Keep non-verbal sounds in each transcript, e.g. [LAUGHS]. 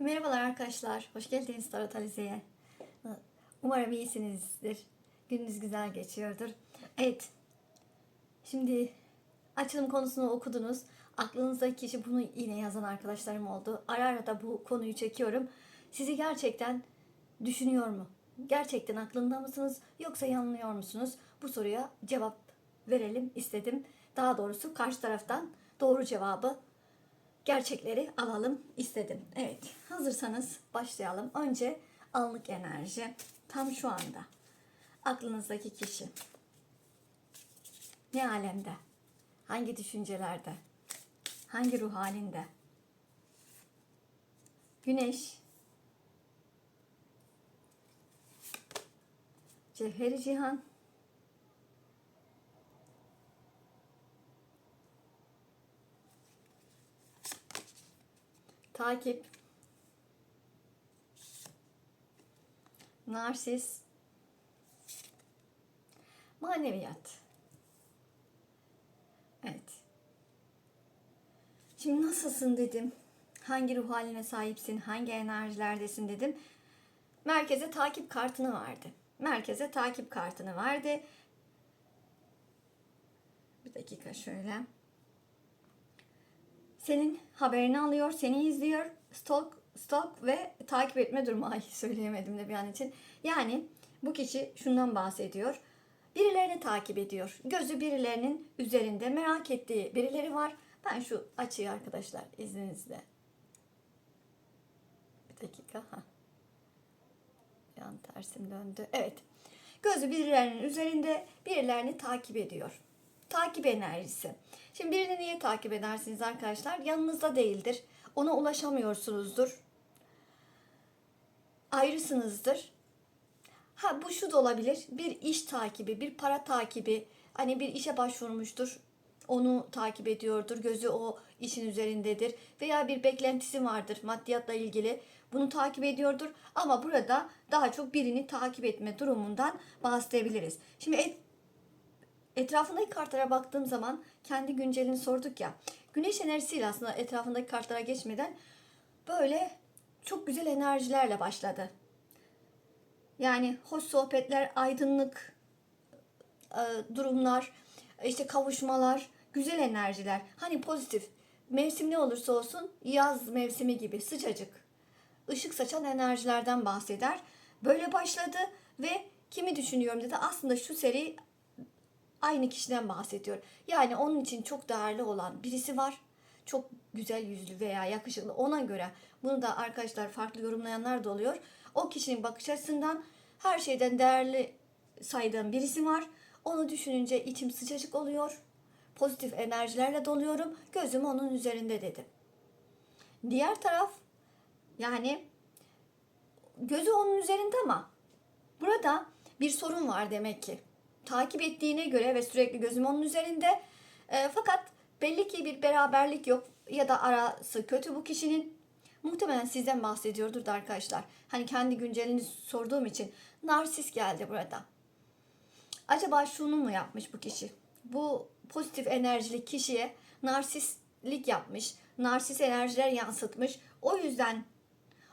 Merhabalar arkadaşlar. Hoş geldiniz Tarot Alize'ye. Umarım iyisinizdir. Gününüz güzel geçiyordur. Evet. Şimdi açılım konusunu okudunuz. Aklınızdaki kişi bunu yine yazan arkadaşlarım oldu. Ara ara da bu konuyu çekiyorum. Sizi gerçekten düşünüyor mu? Gerçekten aklında mısınız yoksa yanılıyor musunuz? Bu soruya cevap verelim istedim. Daha doğrusu karşı taraftan doğru cevabı gerçekleri alalım istedim. Evet, hazırsanız başlayalım. Önce anlık enerji tam şu anda. Aklınızdaki kişi ne alemde? Hangi düşüncelerde? Hangi ruh halinde? Güneş Cevheri Cihan Takip. Narsis. Maneviyat. Evet. Şimdi nasılsın dedim. Hangi ruh haline sahipsin, hangi enerjilerdesin dedim. Merkeze takip kartını verdi. Merkeze takip kartını verdi. Bir dakika şöyle senin haberini alıyor, seni izliyor. Stalk, stalk ve takip etme durumu. [LAUGHS] Ay söyleyemedim de bir an için. Yani bu kişi şundan bahsediyor. Birilerini takip ediyor. Gözü birilerinin üzerinde merak ettiği birileri var. Ben şu açıyı arkadaşlar izninizle. Bir dakika. Ha. Yan tersim döndü. Evet. Gözü birilerinin üzerinde birilerini takip ediyor. Takip enerjisi. Şimdi birini niye takip edersiniz arkadaşlar? Yanınızda değildir. Ona ulaşamıyorsunuzdur. Ayrısınızdır. Ha bu şu da olabilir. Bir iş takibi, bir para takibi. Hani bir işe başvurmuştur. Onu takip ediyordur. Gözü o işin üzerindedir. Veya bir beklentisi vardır maddiyatla ilgili. Bunu takip ediyordur. Ama burada daha çok birini takip etme durumundan bahsedebiliriz. Şimdi etrafındaki kartlara baktığım zaman kendi güncelini sorduk ya. Güneş enerjisiyle aslında etrafındaki kartlara geçmeden böyle çok güzel enerjilerle başladı. Yani hoş sohbetler, aydınlık e, durumlar, işte kavuşmalar, güzel enerjiler. Hani pozitif. Mevsim ne olursa olsun yaz mevsimi gibi sıcacık, ışık saçan enerjilerden bahseder. Böyle başladı ve kimi düşünüyorum dedi. Aslında şu seri aynı kişiden bahsediyor. Yani onun için çok değerli olan birisi var. Çok güzel yüzlü veya yakışıklı ona göre. Bunu da arkadaşlar farklı yorumlayanlar da oluyor. O kişinin bakış açısından her şeyden değerli saydığım birisi var. Onu düşününce içim sıcacık oluyor. Pozitif enerjilerle doluyorum. Gözüm onun üzerinde dedim. Diğer taraf yani gözü onun üzerinde ama burada bir sorun var demek ki takip ettiğine göre ve sürekli gözüm onun üzerinde. E, fakat belli ki bir beraberlik yok ya da arası kötü bu kişinin. Muhtemelen sizden bahsediyordur da arkadaşlar. Hani kendi güncelini sorduğum için narsis geldi burada. Acaba şunu mu yapmış bu kişi? Bu pozitif enerjili kişiye narsistlik yapmış. Narsis enerjiler yansıtmış. O yüzden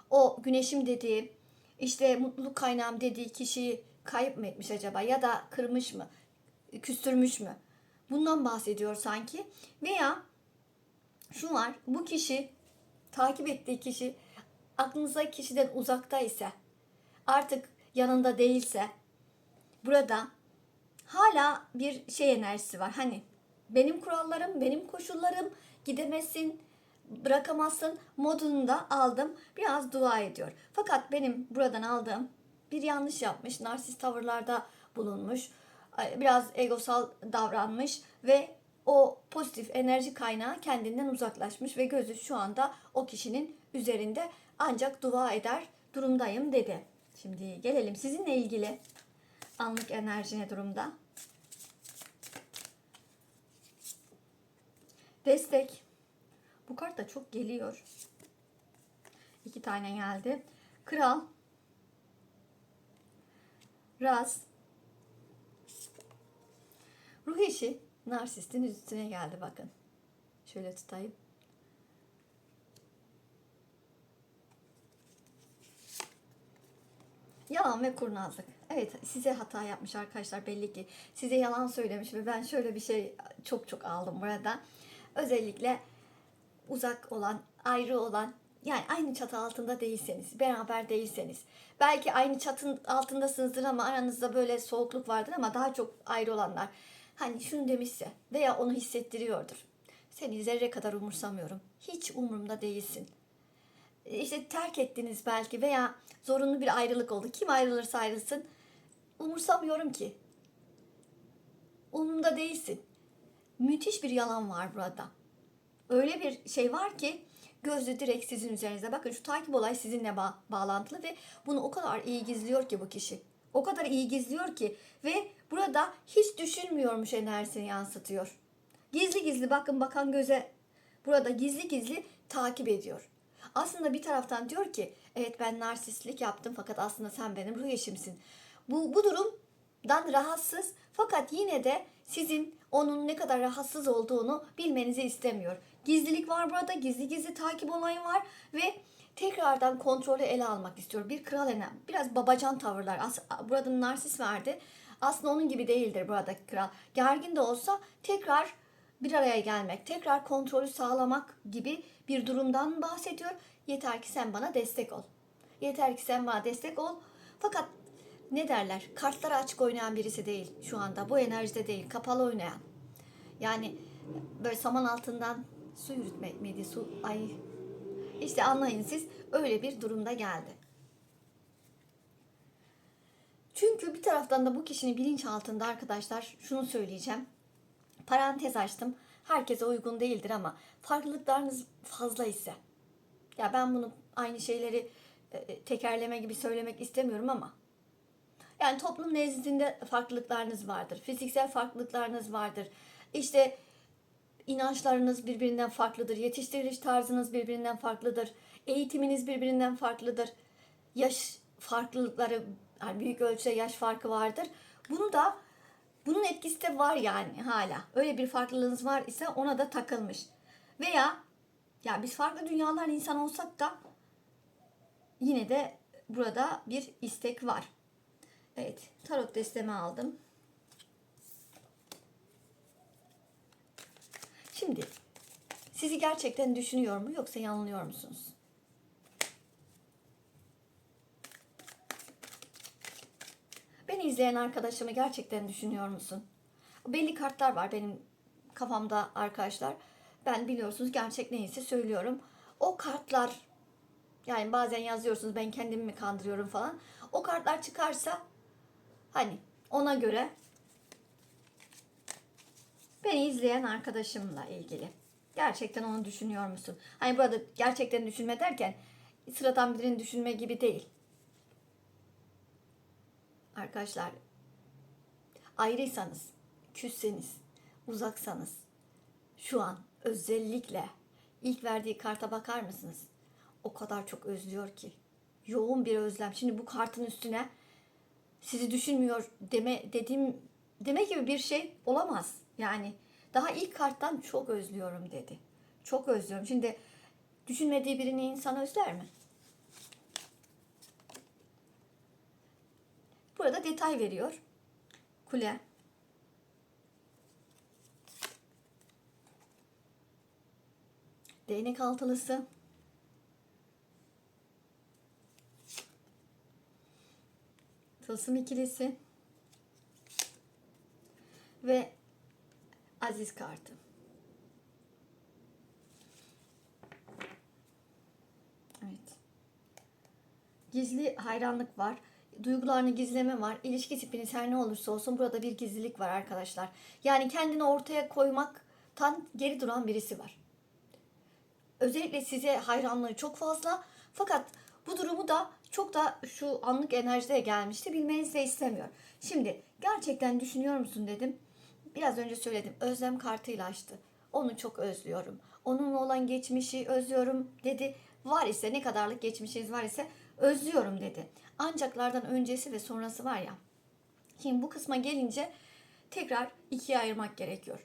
o güneşim dediği işte mutluluk kaynağım dediği kişiyi kayıp mı etmiş acaba ya da kırmış mı, küstürmüş mü? Bundan bahsediyor sanki. Veya şu var, bu kişi takip ettiği kişi aklınızdaki kişiden uzakta ise artık yanında değilse burada hala bir şey enerjisi var. Hani benim kurallarım, benim koşullarım gidemezsin, bırakamazsın modunu da aldım. Biraz dua ediyor. Fakat benim buradan aldığım bir yanlış yapmış, narsist tavırlarda bulunmuş, biraz egosal davranmış ve o pozitif enerji kaynağı kendinden uzaklaşmış ve gözü şu anda o kişinin üzerinde ancak dua eder durumdayım dedi. Şimdi gelelim sizinle ilgili anlık enerji ne durumda? Destek. Bu kart da çok geliyor. İki tane geldi. Kral Raz. Ruh eşi narsistin üstüne geldi bakın. Şöyle tutayım. Yalan ve kurnazlık. Evet size hata yapmış arkadaşlar belli ki. Size yalan söylemiş ve ben şöyle bir şey çok çok aldım burada. Özellikle uzak olan, ayrı olan yani aynı çatı altında değilseniz, beraber değilseniz. Belki aynı çatının altındasınızdır ama aranızda böyle soğukluk vardır ama daha çok ayrı olanlar. Hani şunu demişse veya onu hissettiriyordur. Seni zerre kadar umursamıyorum. Hiç umurumda değilsin işte terk ettiniz belki veya zorunlu bir ayrılık oldu. Kim ayrılırsa ayrılsın umursamıyorum ki. Umurumda değilsin. Müthiş bir yalan var burada. Öyle bir şey var ki gözü direkt sizin üzerinizde. Bakın şu takip olay sizinle ba- bağlantılı ve bunu o kadar iyi gizliyor ki bu kişi. O kadar iyi gizliyor ki ve burada hiç düşünmüyormuş enerjisini yansıtıyor. Gizli gizli bakın bakan göze burada gizli gizli takip ediyor. Aslında bir taraftan diyor ki evet ben narsistlik yaptım fakat aslında sen benim ruh eşimsin. Bu, bu durumdan rahatsız fakat yine de sizin onun ne kadar rahatsız olduğunu bilmenizi istemiyor. Gizlilik var burada, gizli gizli takip olayı var ve tekrardan kontrolü ele almak istiyor. Bir kral enem, biraz babacan tavırlar. As burada narsist verdi. Aslında onun gibi değildir buradaki kral. Gergin de olsa tekrar bir araya gelmek, tekrar kontrolü sağlamak gibi bir durumdan bahsediyor. Yeter ki sen bana destek ol. Yeter ki sen bana destek ol. Fakat ne derler? Kartları açık oynayan birisi değil şu anda. Bu enerjide değil. Kapalı oynayan. Yani böyle saman altından su yürütmek miydi? Su ay işte anlayın siz öyle bir durumda geldi. Çünkü bir taraftan da bu kişinin bilinçaltında arkadaşlar şunu söyleyeceğim. Parantez açtım. Herkese uygun değildir ama farklılıklarınız fazla ise ya ben bunu aynı şeyleri e, tekerleme gibi söylemek istemiyorum ama yani toplum nezdinde farklılıklarınız vardır. Fiziksel farklılıklarınız vardır. İşte inançlarınız birbirinden farklıdır. Yetiştiriliş tarzınız birbirinden farklıdır. Eğitiminiz birbirinden farklıdır. Yaş farklılıkları, yani büyük ölçüde yaş farkı vardır. Bunu da bunun etkisi de var yani hala. Öyle bir farklılığınız var ise ona da takılmış. Veya ya biz farklı dünyalar insan olsak da yine de burada bir istek var. Evet, tarot destemi aldım. Şimdi sizi gerçekten düşünüyor mu yoksa yanılıyor musunuz? Beni izleyen arkadaşımı gerçekten düşünüyor musun? Belli kartlar var benim kafamda arkadaşlar. Ben biliyorsunuz gerçek neyse söylüyorum. O kartlar yani bazen yazıyorsunuz ben kendimi mi kandırıyorum falan. O kartlar çıkarsa hani ona göre beni izleyen arkadaşımla ilgili. Gerçekten onu düşünüyor musun? Hani burada gerçekten düşünme derken sıradan birinin düşünme gibi değil. Arkadaşlar ayrıysanız, küsseniz, uzaksanız şu an özellikle ilk verdiği karta bakar mısınız? O kadar çok özlüyor ki. Yoğun bir özlem. Şimdi bu kartın üstüne sizi düşünmüyor deme dediğim demek gibi bir şey olamaz. Yani daha ilk karttan çok özlüyorum dedi. Çok özlüyorum. Şimdi düşünmediği birini insan özler mi? Burada detay veriyor. Kule. Değnek altılısı. Tılsım ikilisi. Ve Aziz kartı. Evet. Gizli hayranlık var. Duygularını gizleme var. İlişki tipiniz her ne olursa olsun burada bir gizlilik var arkadaşlar. Yani kendini ortaya koymaktan geri duran birisi var. Özellikle size hayranlığı çok fazla. Fakat bu durumu da çok da şu anlık enerjide gelmişti. Bilmenizi de istemiyor. Şimdi gerçekten düşünüyor musun dedim. Biraz önce söyledim. Özlem kartıyla açtı. Onu çok özlüyorum. Onunla olan geçmişi özlüyorum dedi. Var ise ne kadarlık geçmişiniz var ise özlüyorum dedi. Ancaklardan öncesi ve sonrası var ya. Şimdi bu kısma gelince tekrar ikiye ayırmak gerekiyor.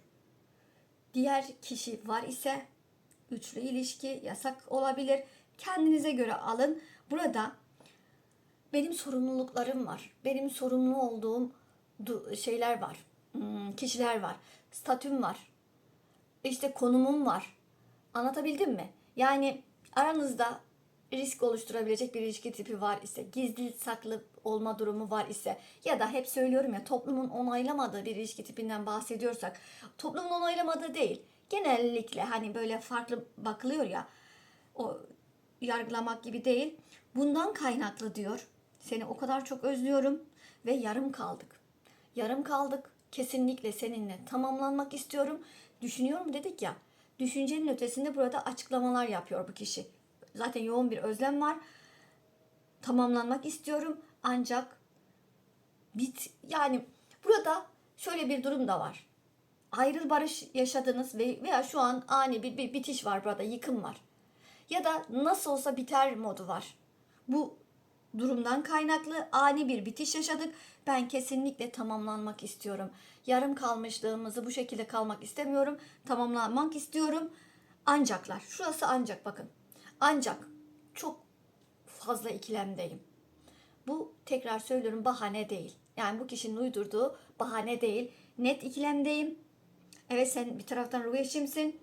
Diğer kişi var ise üçlü ilişki yasak olabilir. Kendinize göre alın. Burada benim sorumluluklarım var. Benim sorumlu olduğum du- şeyler var. Hmm, kişiler var. Statüm var. İşte konumum var. Anlatabildim mi? Yani aranızda risk oluşturabilecek bir ilişki tipi var ise, gizli saklı olma durumu var ise ya da hep söylüyorum ya toplumun onaylamadığı bir ilişki tipinden bahsediyorsak, toplumun onaylamadığı değil, genellikle hani böyle farklı bakılıyor ya, o yargılamak gibi değil. Bundan kaynaklı diyor. Seni o kadar çok özlüyorum ve yarım kaldık. Yarım kaldık. Kesinlikle seninle tamamlanmak istiyorum. Düşünüyorum dedik ya. Düşüncenin ötesinde burada açıklamalar yapıyor bu kişi. Zaten yoğun bir özlem var. Tamamlanmak istiyorum ancak bit yani burada şöyle bir durum da var. Ayrıl barış yaşadınız ve veya şu an ani bir, bir bitiş var burada, yıkım var. Ya da nasıl olsa biter modu var. Bu durumdan kaynaklı ani bir bitiş yaşadık. Ben kesinlikle tamamlanmak istiyorum. Yarım kalmışlığımızı bu şekilde kalmak istemiyorum. Tamamlanmak istiyorum. Ancaklar. Şurası ancak bakın. Ancak çok fazla ikilemdeyim. Bu tekrar söylüyorum bahane değil. Yani bu kişinin uydurduğu bahane değil. Net ikilemdeyim. Evet sen bir taraftan ruh eşimsin.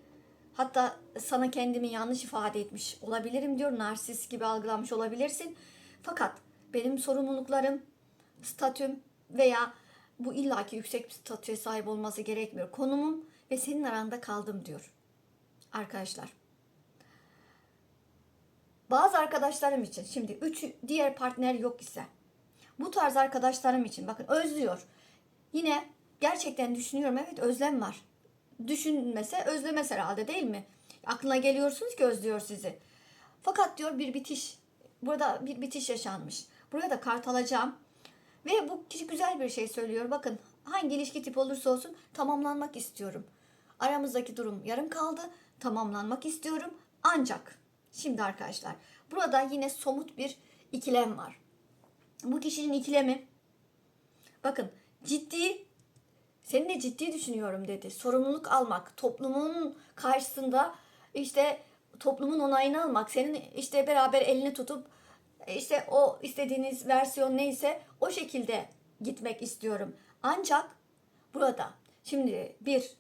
Hatta sana kendimi yanlış ifade etmiş olabilirim diyor. Narsist gibi algılanmış olabilirsin. Fakat benim sorumluluklarım, statüm veya bu illaki yüksek bir statüye sahip olması gerekmiyor. Konumum ve senin aranda kaldım diyor. Arkadaşlar. Bazı arkadaşlarım için şimdi üç diğer partner yok ise bu tarz arkadaşlarım için bakın özlüyor. Yine gerçekten düşünüyorum evet özlem var. Düşünmese özlemez herhalde değil mi? Aklına geliyorsunuz ki özlüyor sizi. Fakat diyor bir bitiş. Burada bir bitiş yaşanmış. Buraya da kart alacağım. Ve bu kişi güzel bir şey söylüyor. Bakın hangi ilişki tipi olursa olsun tamamlanmak istiyorum. Aramızdaki durum yarım kaldı. Tamamlanmak istiyorum. Ancak şimdi arkadaşlar burada yine somut bir ikilem var. Bu kişinin ikilemi bakın ciddi seninle ciddi düşünüyorum dedi. Sorumluluk almak, toplumun karşısında işte toplumun onayını almak, senin işte beraber elini tutup işte o istediğiniz versiyon neyse o şekilde gitmek istiyorum. Ancak burada şimdi bir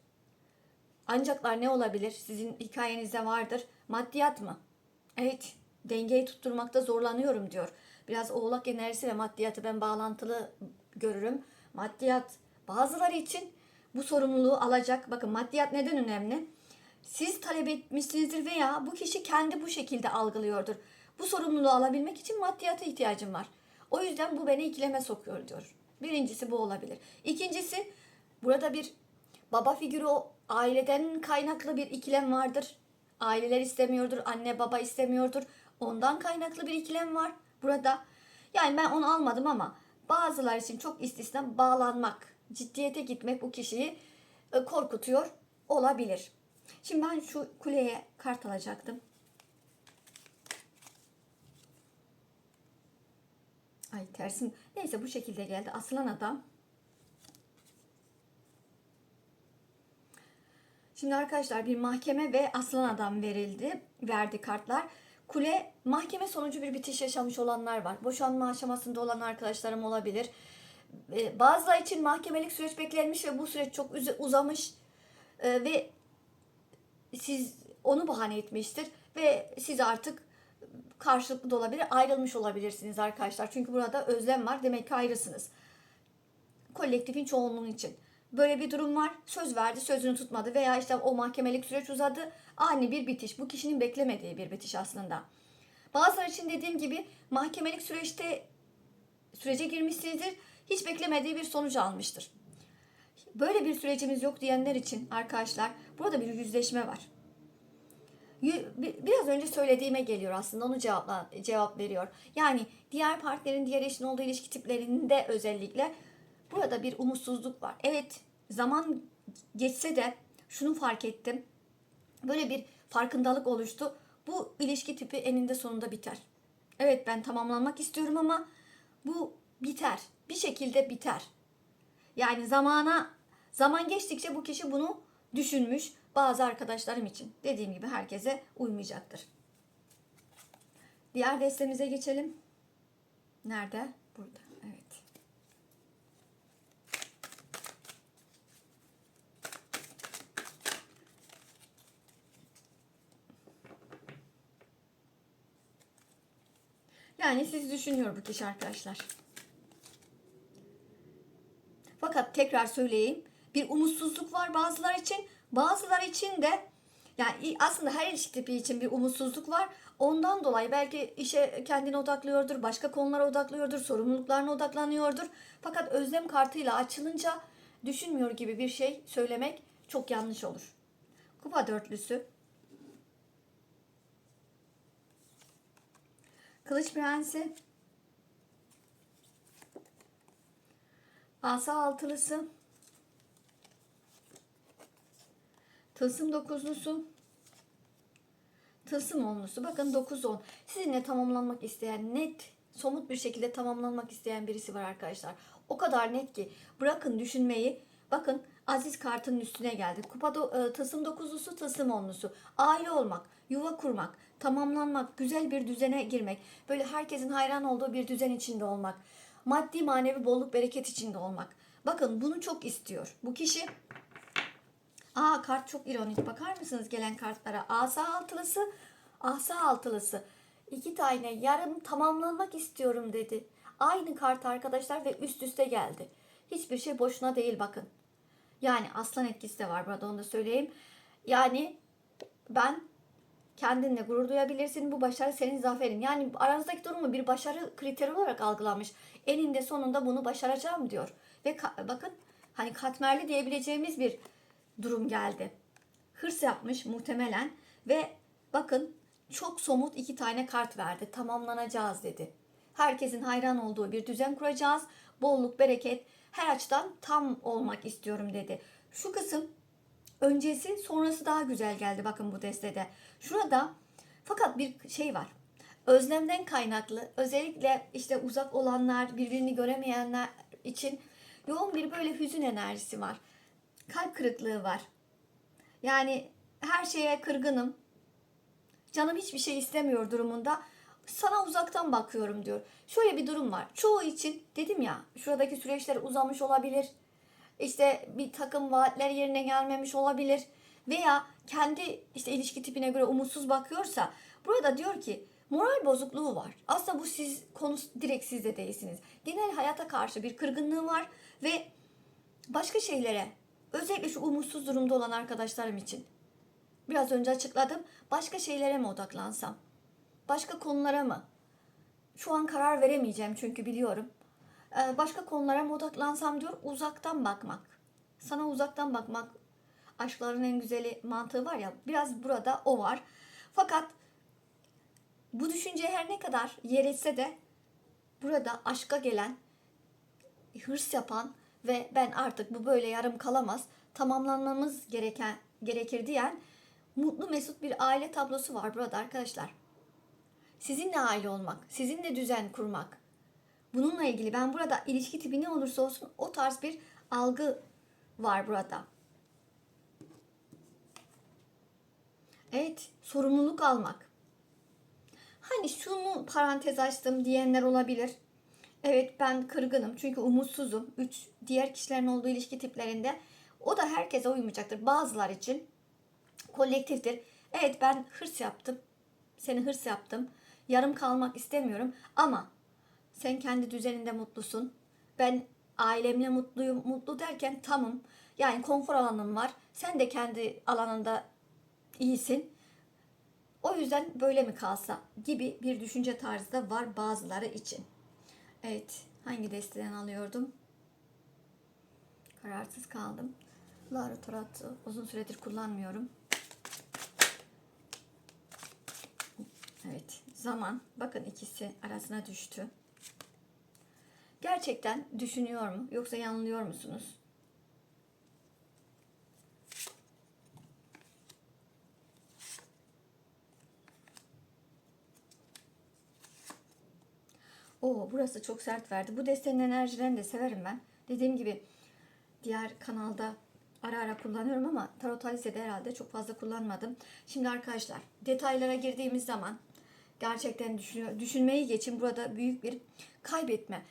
ancaklar ne olabilir? Sizin hikayenizde vardır. Maddiyat mı? Evet, dengeyi tutturmakta zorlanıyorum diyor. Biraz oğlak enerjisi ve maddiyatı ben bağlantılı görürüm. Maddiyat bazıları için bu sorumluluğu alacak. Bakın maddiyat neden önemli? Siz talep etmişsinizdir veya bu kişi kendi bu şekilde algılıyordur. Bu sorumluluğu alabilmek için maddiyata ihtiyacım var. O yüzden bu beni ikileme sokuyor diyor. Birincisi bu olabilir. İkincisi burada bir baba figürü o aileden kaynaklı bir ikilem vardır. Aileler istemiyordur, anne baba istemiyordur. Ondan kaynaklı bir ikilem var burada. Yani ben onu almadım ama bazılar için çok istisna bağlanmak, ciddiyete gitmek bu kişiyi e, korkutuyor olabilir. Şimdi ben şu kuleye kart alacaktım. Ay tersim. Neyse bu şekilde geldi. Aslan adam. Şimdi arkadaşlar bir mahkeme ve aslan adam verildi. Verdi kartlar. Kule mahkeme sonucu bir bitiş yaşamış olanlar var. Boşanma aşamasında olan arkadaşlarım olabilir. Ee, bazıları için mahkemelik süreç beklenmiş ve bu süreç çok uzamış. Ee, ve siz onu bahane etmiştir ve siz artık karşılıklı da olabilir, ayrılmış olabilirsiniz arkadaşlar. Çünkü burada özlem var. Demek ki ayrısınız. Kolektifin çoğunluğu için. Böyle bir durum var. Söz verdi, sözünü tutmadı veya işte o mahkemelik süreç uzadı. Ani bir bitiş. Bu kişinin beklemediği bir bitiş aslında. Bazıları için dediğim gibi mahkemelik süreçte sürece girmişsinizdir. Hiç beklemediği bir sonuç almıştır. Böyle bir sürecimiz yok diyenler için arkadaşlar burada bir yüzleşme var. Biraz önce söylediğime geliyor aslında onu cevapla, cevap veriyor. Yani diğer partnerin diğer eşin olduğu ilişki tiplerinde özellikle burada bir umutsuzluk var. Evet zaman geçse de şunu fark ettim. Böyle bir farkındalık oluştu. Bu ilişki tipi eninde sonunda biter. Evet ben tamamlanmak istiyorum ama bu biter. Bir şekilde biter. Yani zamana zaman geçtikçe bu kişi bunu düşünmüş. Bazı arkadaşlarım için dediğim gibi herkese uymayacaktır. Diğer destemize geçelim. Nerede? Burada. Evet. Yani siz düşünüyor bu kişi arkadaşlar. Fakat tekrar söyleyeyim. Bir umutsuzluk var bazılar için. Bazılar için de yani aslında her ilişki tipi için bir umutsuzluk var. Ondan dolayı belki işe kendine odaklıyordur, başka konulara odaklıyordur, sorumluluklarına odaklanıyordur. Fakat özlem kartıyla açılınca düşünmüyor gibi bir şey söylemek çok yanlış olur. Kupa dörtlüsü. Kılıç prensi. Asa altılısı. Tılsım dokuzlusu. Tılsım onlusu. Bakın 9-10. Sizinle tamamlanmak isteyen, net, somut bir şekilde tamamlanmak isteyen birisi var arkadaşlar. O kadar net ki. Bırakın düşünmeyi. Bakın Aziz kartının üstüne geldi. Kupa do, e, tılsım dokuzlusu, tılsım onlusu. Aile olmak, yuva kurmak, tamamlanmak, güzel bir düzene girmek. Böyle herkesin hayran olduğu bir düzen içinde olmak. Maddi manevi bolluk bereket içinde olmak. Bakın bunu çok istiyor. Bu kişi Aa kart çok ironik. Bakar mısınız gelen kartlara? Asa altılısı, asa altılısı. İki tane yarım tamamlanmak istiyorum dedi. Aynı kart arkadaşlar ve üst üste geldi. Hiçbir şey boşuna değil bakın. Yani aslan etkisi de var burada onu da söyleyeyim. Yani ben kendinle gurur duyabilirsin. Bu başarı senin zaferin. Yani aranızdaki durumu bir başarı kriteri olarak algılamış. Eninde sonunda bunu başaracağım diyor. Ve bakın hani katmerli diyebileceğimiz bir durum geldi. Hırs yapmış muhtemelen ve bakın çok somut iki tane kart verdi. Tamamlanacağız dedi. Herkesin hayran olduğu bir düzen kuracağız. Bolluk, bereket her açıdan tam olmak istiyorum dedi. Şu kısım öncesi sonrası daha güzel geldi bakın bu destede. Şurada fakat bir şey var. Özlemden kaynaklı özellikle işte uzak olanlar birbirini göremeyenler için yoğun bir böyle hüzün enerjisi var. Kalp kırıklığı var. Yani her şeye kırgınım. Canım hiçbir şey istemiyor durumunda. Sana uzaktan bakıyorum diyor. Şöyle bir durum var. Çoğu için dedim ya şuradaki süreçler uzamış olabilir. İşte bir takım vaatler yerine gelmemiş olabilir. Veya kendi işte ilişki tipine göre umutsuz bakıyorsa burada diyor ki moral bozukluğu var. Aslında bu siz konu direkt sizde değilsiniz. Genel hayata karşı bir kırgınlığı var ve başka şeylere özellikle şu umutsuz durumda olan arkadaşlarım için biraz önce açıkladım. Başka şeylere mi odaklansam? Başka konulara mı? Şu an karar veremeyeceğim çünkü biliyorum. Ee, başka konulara mı odaklansam diyor. Uzaktan bakmak. Sana uzaktan bakmak. Aşkların en güzeli mantığı var ya. Biraz burada o var. Fakat bu düşünce her ne kadar yer etse de burada aşka gelen, hırs yapan ve ben artık bu böyle yarım kalamaz, tamamlanmamız gereken gerekir diyen mutlu mesut bir aile tablosu var burada arkadaşlar. Sizinle aile olmak, sizinle düzen kurmak. Bununla ilgili ben burada ilişki tipi ne olursa olsun o tarz bir algı var burada. Evet, sorumluluk almak. Hani şunu parantez açtım diyenler olabilir. Evet ben kırgınım çünkü umutsuzum. Üç diğer kişilerin olduğu ilişki tiplerinde o da herkese uymayacaktır. Bazılar için kolektiftir. Evet ben hırs yaptım. Seni hırs yaptım. Yarım kalmak istemiyorum ama sen kendi düzeninde mutlusun. Ben ailemle mutluyum. Mutlu derken tamam. Yani konfor alanım var. Sen de kendi alanında iyisin. O yüzden böyle mi kalsa gibi bir düşünce tarzı da var bazıları için. Evet, hangi desteden alıyordum? Kararsız kaldım. Lara Tarot'u uzun süredir kullanmıyorum. Evet, zaman. Bakın ikisi arasına düştü. Gerçekten düşünüyor mu yoksa yanılıyor musunuz? Oo, burası çok sert verdi. Bu destenin enerjilerini de severim ben. Dediğim gibi diğer kanalda ara ara kullanıyorum ama Tarot Alice'de herhalde çok fazla kullanmadım. Şimdi arkadaşlar detaylara girdiğimiz zaman Gerçekten düşünüyor, düşünmeyi geçin burada büyük bir kaybetme.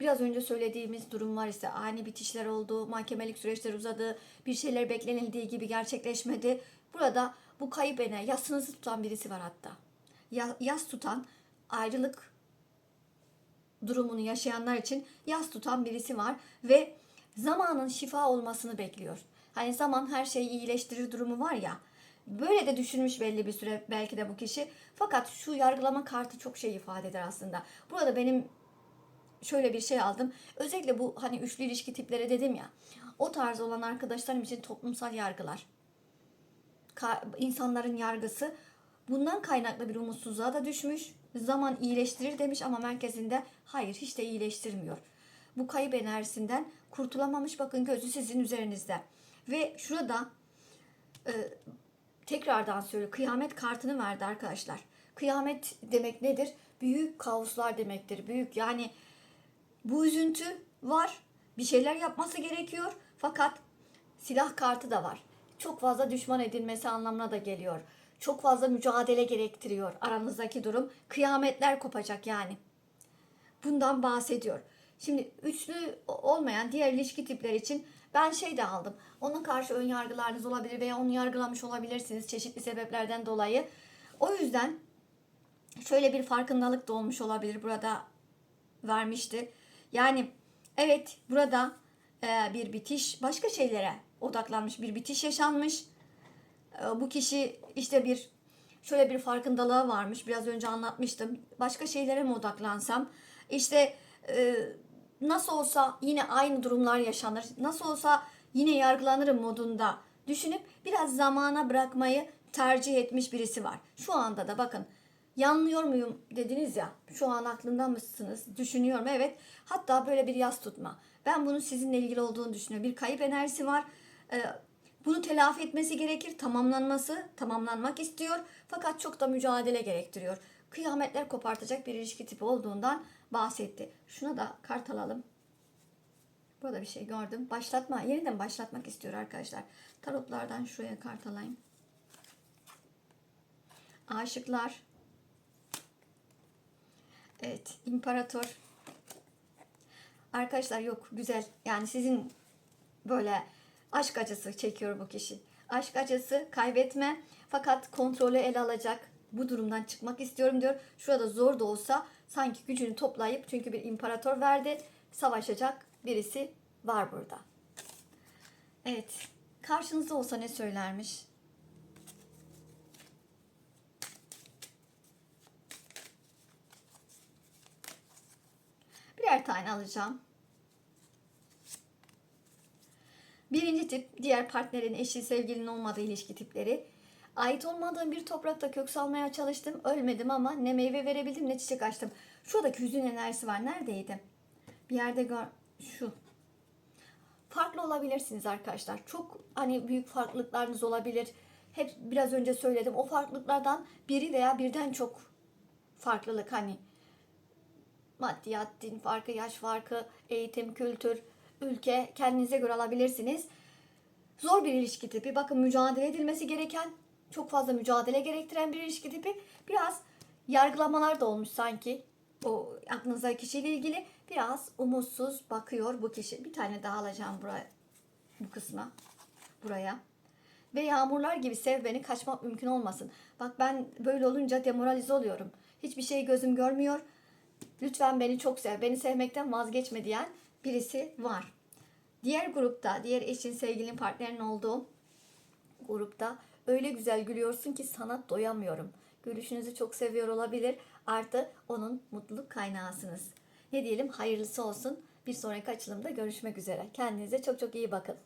Biraz önce söylediğimiz durum var ise ani bitişler oldu, mahkemelik süreçler uzadı, bir şeyler beklenildiği gibi gerçekleşmedi. Burada bu kayıp ene yasınızı tutan birisi var hatta. Ya, yas tutan ayrılık durumunu yaşayanlar için yas tutan birisi var ve zamanın şifa olmasını bekliyor. Hani zaman her şeyi iyileştirir durumu var ya. Böyle de düşünmüş belli bir süre belki de bu kişi. Fakat şu yargılama kartı çok şey ifade eder aslında. Burada benim şöyle bir şey aldım. Özellikle bu hani üçlü ilişki tipleri dedim ya. O tarz olan arkadaşlarım için toplumsal yargılar. Ka- insanların yargısı bundan kaynaklı bir umutsuzluğa da düşmüş. Zaman iyileştirir demiş ama merkezinde hayır hiç de iyileştirmiyor. Bu kayıp enerjisinden kurtulamamış bakın gözü sizin üzerinizde. Ve şurada e, tekrardan söyle kıyamet kartını verdi arkadaşlar. Kıyamet demek nedir? Büyük kaoslar demektir. Büyük yani bu üzüntü var. Bir şeyler yapması gerekiyor. Fakat silah kartı da var. Çok fazla düşman edilmesi anlamına da geliyor. Çok fazla mücadele gerektiriyor aranızdaki durum. Kıyametler kopacak yani. Bundan bahsediyor. Şimdi üçlü olmayan diğer ilişki tipleri için ben şey de aldım. Ona karşı ön yargılarınız olabilir veya onu yargılamış olabilirsiniz çeşitli sebeplerden dolayı. O yüzden şöyle bir farkındalık da olmuş olabilir burada vermişti. Yani evet burada e, bir bitiş başka şeylere odaklanmış bir bitiş yaşanmış. E, bu kişi işte bir şöyle bir farkındalığa varmış. Biraz önce anlatmıştım. Başka şeylere mi odaklansam? İşte e, nasıl olsa yine aynı durumlar yaşanır. Nasıl olsa yine yargılanırım modunda düşünüp biraz zamana bırakmayı tercih etmiş birisi var. Şu anda da bakın yanlıyor muyum dediniz ya şu an aklında mısınız düşünüyorum evet hatta böyle bir yas tutma ben bunun sizinle ilgili olduğunu düşünüyorum bir kayıp enerjisi var Ee, bunu telafi etmesi gerekir tamamlanması tamamlanmak istiyor fakat çok da mücadele gerektiriyor kıyametler kopartacak bir ilişki tipi olduğundan bahsetti şuna da kart alalım Burada bir şey gördüm. Başlatma, yeniden başlatmak istiyor arkadaşlar. Tarotlardan şuraya kart alayım. Aşıklar. Evet, imparator. Arkadaşlar yok, güzel. Yani sizin böyle aşk acısı çekiyor bu kişi. Aşk acısı, kaybetme fakat kontrolü ele alacak. Bu durumdan çıkmak istiyorum diyor. Şurada zor da olsa sanki gücünü toplayıp çünkü bir imparator verdi. Savaşacak birisi var burada. Evet. Karşınızda olsa ne söylermiş? Birer tane alacağım. Birinci tip diğer partnerin eşi sevgilinin olmadığı ilişki tipleri. Ait olmadığım bir toprakta kök salmaya çalıştım. Ölmedim ama ne meyve verebildim ne çiçek açtım. Şuradaki hüzün enerjisi var. Neredeydi? Bir yerde gör... Şu. Farklı olabilirsiniz arkadaşlar. Çok hani büyük farklılıklarınız olabilir. Hep biraz önce söyledim. O farklılıklardan biri veya birden çok farklılık hani maddiyat, din farkı, yaş farkı, eğitim, kültür, ülke kendinize göre alabilirsiniz. Zor bir ilişki tipi. Bakın mücadele edilmesi gereken, çok fazla mücadele gerektiren bir ilişki tipi. Biraz yargılamalar da olmuş sanki. O aklınızdaki kişiyle ilgili biraz umutsuz bakıyor bu kişi. Bir tane daha alacağım buraya, bu kısma. Buraya. Ve yağmurlar gibi sev beni kaçmak mümkün olmasın. Bak ben böyle olunca demoralize oluyorum. Hiçbir şey gözüm görmüyor. Lütfen beni çok sev, beni sevmekten vazgeçme diyen birisi var. Diğer grupta, diğer eşin, sevgilin, partnerin olduğu grupta öyle güzel gülüyorsun ki sana doyamıyorum. Gülüşünüzü çok seviyor olabilir. Artı onun mutluluk kaynağısınız. Ne diyelim hayırlısı olsun. Bir sonraki açılımda görüşmek üzere. Kendinize çok çok iyi bakın.